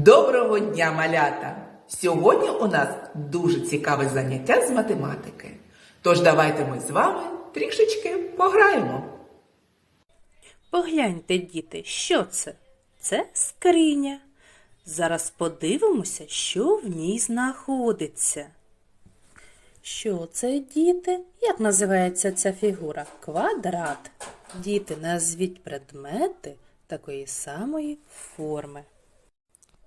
Доброго дня, малята! Сьогодні у нас дуже цікаве заняття з математики. Тож давайте ми з вами трішечки пограємо. Погляньте, діти, що це? Це скриня. Зараз подивимося, що в ній знаходиться. Що це, діти? Як називається ця фігура? Квадрат. Діти, назвіть предмети такої самої форми.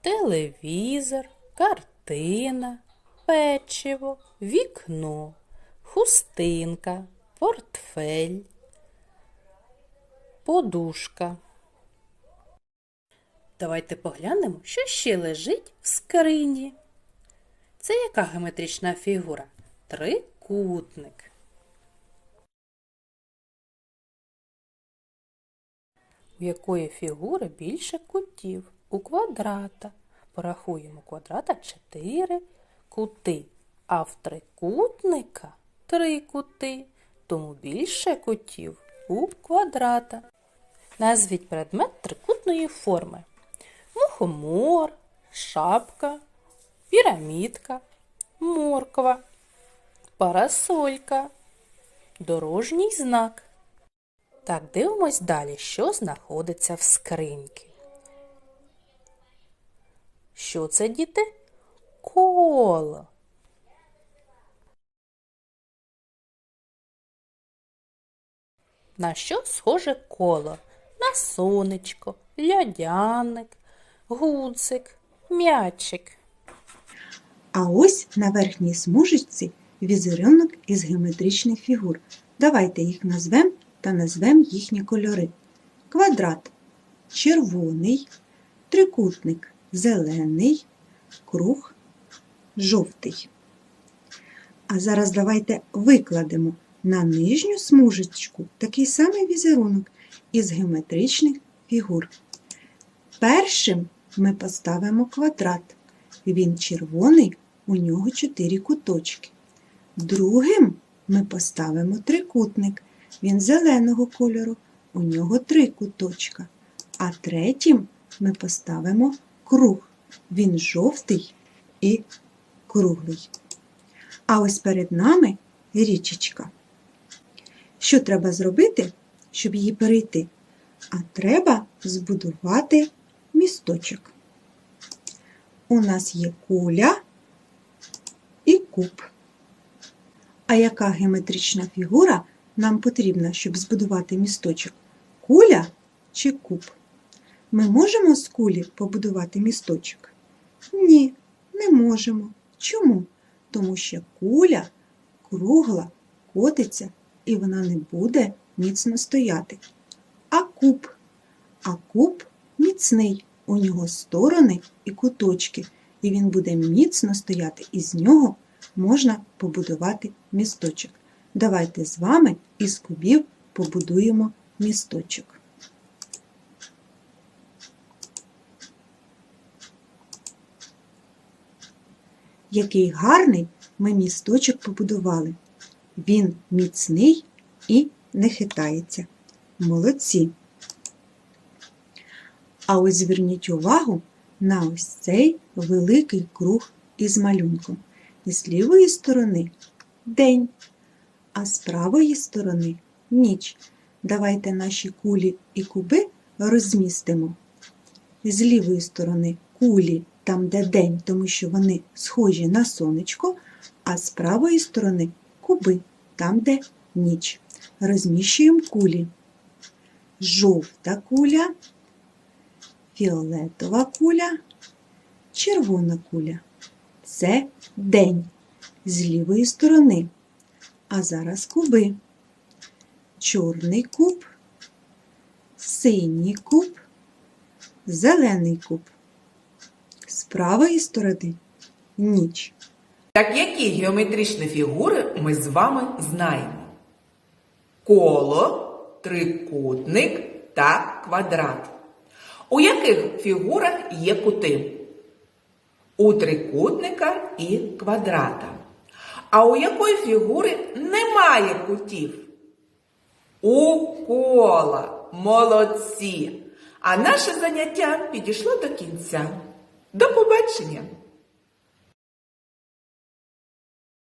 Телевізор, картина, печиво, вікно, хустинка, портфель, подушка. Давайте поглянемо, що ще лежить в скрині. Це яка геометрична фігура? Трикутник. У якої фігури більше кутів? У квадрата. Порахуємо квадрата 4 кути, а в трикутника 3 кути, тому більше кутів у квадрата. Назвіть предмет трикутної форми. Мухомор, шапка, пірамідка, морква, парасолька, дорожній знак. Так, дивимось далі, що знаходиться в скриньці. Що це, діти? Коло. На що схоже коло? На сонечко, льодяник, гудзик, м'ячик. А ось на верхній смужечці візерунок із геометричних фігур. Давайте їх назвемо та назвемо їхні кольори. Квадрат червоний, трикутник зелений, круг жовтий. А зараз давайте викладемо на нижню смужечку такий самий візерунок із геометричних фігур. Першим ми поставимо квадрат. Він червоний, у нього чотири куточки. Другим ми поставимо трикутник. Він зеленого кольору, у нього три куточка. А третім ми поставимо круг. Він жовтий і круглий. А ось перед нами річечка. Що треба зробити, щоб її перейти? А треба збудувати місточок. У нас є куля і куб. А яка геометрична фігура нам потрібна, щоб збудувати місточок? Куля чи куб? Ми можемо з кулі побудувати місточок? Ні, не можемо. Чому? Тому що куля кругла, котиться і вона не буде міцно стояти. А куб? А куб міцний, у нього сторони і куточки, і він буде міцно стояти, і з нього можна побудувати місточок. Давайте з вами із кубів побудуємо місточок. Який гарний ми місточок побудували. Він міцний і не хитається. Молодці! А ось зверніть увагу на ось цей великий круг із малюнком. І з лівої сторони день, а з правої сторони ніч. Давайте наші кулі і куби розмістимо. З лівої сторони кулі, там де день, тому що вони схожі на сонечко, а з правої сторони куби, там де ніч. Розміщуємо кулі. Жовта куля фіолетова куля, червона куля. Це день з лівої сторони. А зараз куби. Чорний куб, синій куб, зелений куб. З правої сторони ніч. Так які геометричні фігури ми з вами знаємо? Коло, трикутник та квадрат. У яких фігурах є кути? У трикутника і квадрата. А у якої фігури немає кутів? У кола. Молодці! А наше заняття підійшло до кінця. До побачення!